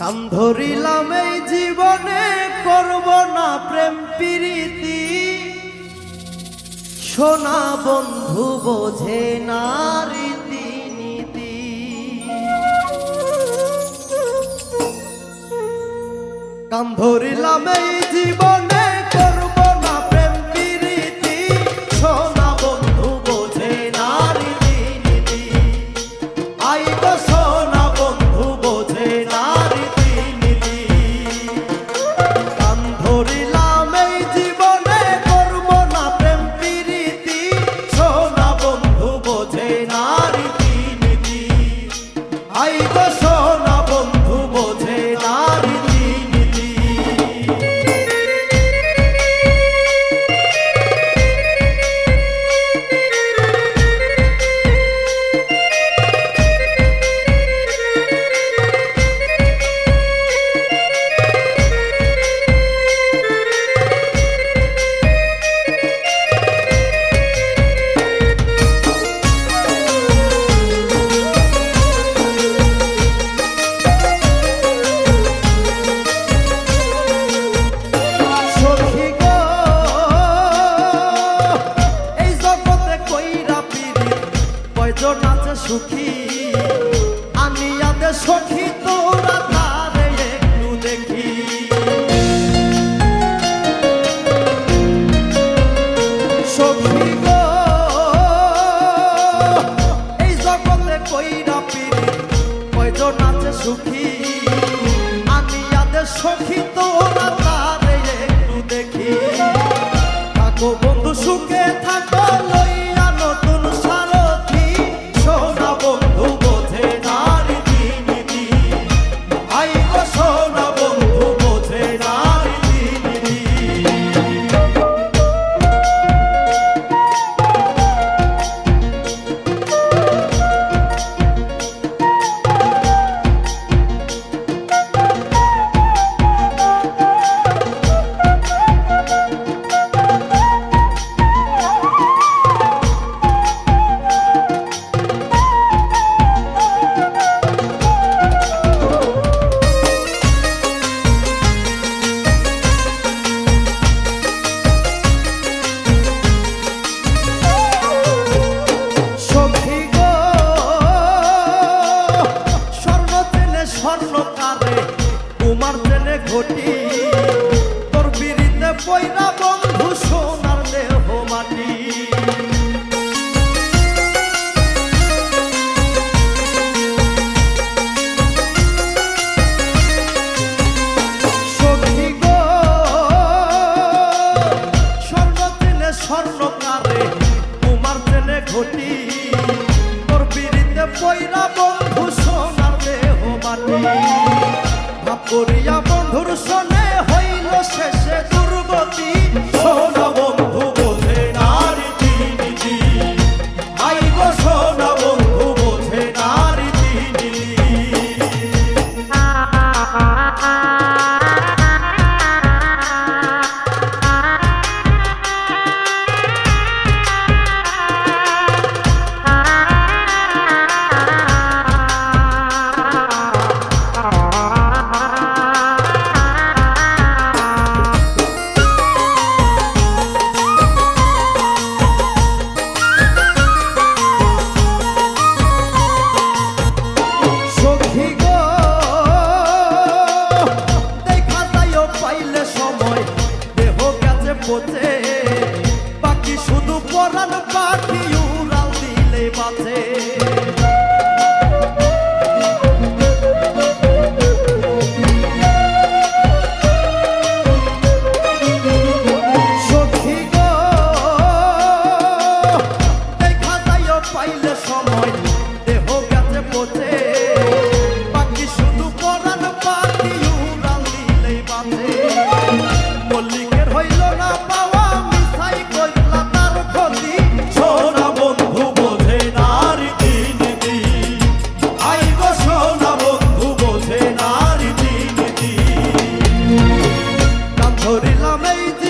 চান ধরিলাম এই জীবনে, করব না প্রেম প্রীতি। সোনা বন্ধু বোঝে না রীতিনীতি কান ধরিলাম এই সুখী। আনিয়াতে সখী, তোরা তারে একটু দেখি। সখী গো, এই জগতে কই পিড়ি কয়জন আছে সুখী? আনিয়াতে সখী তো ঘটি তোর পিড়িতে পয়রা Lady.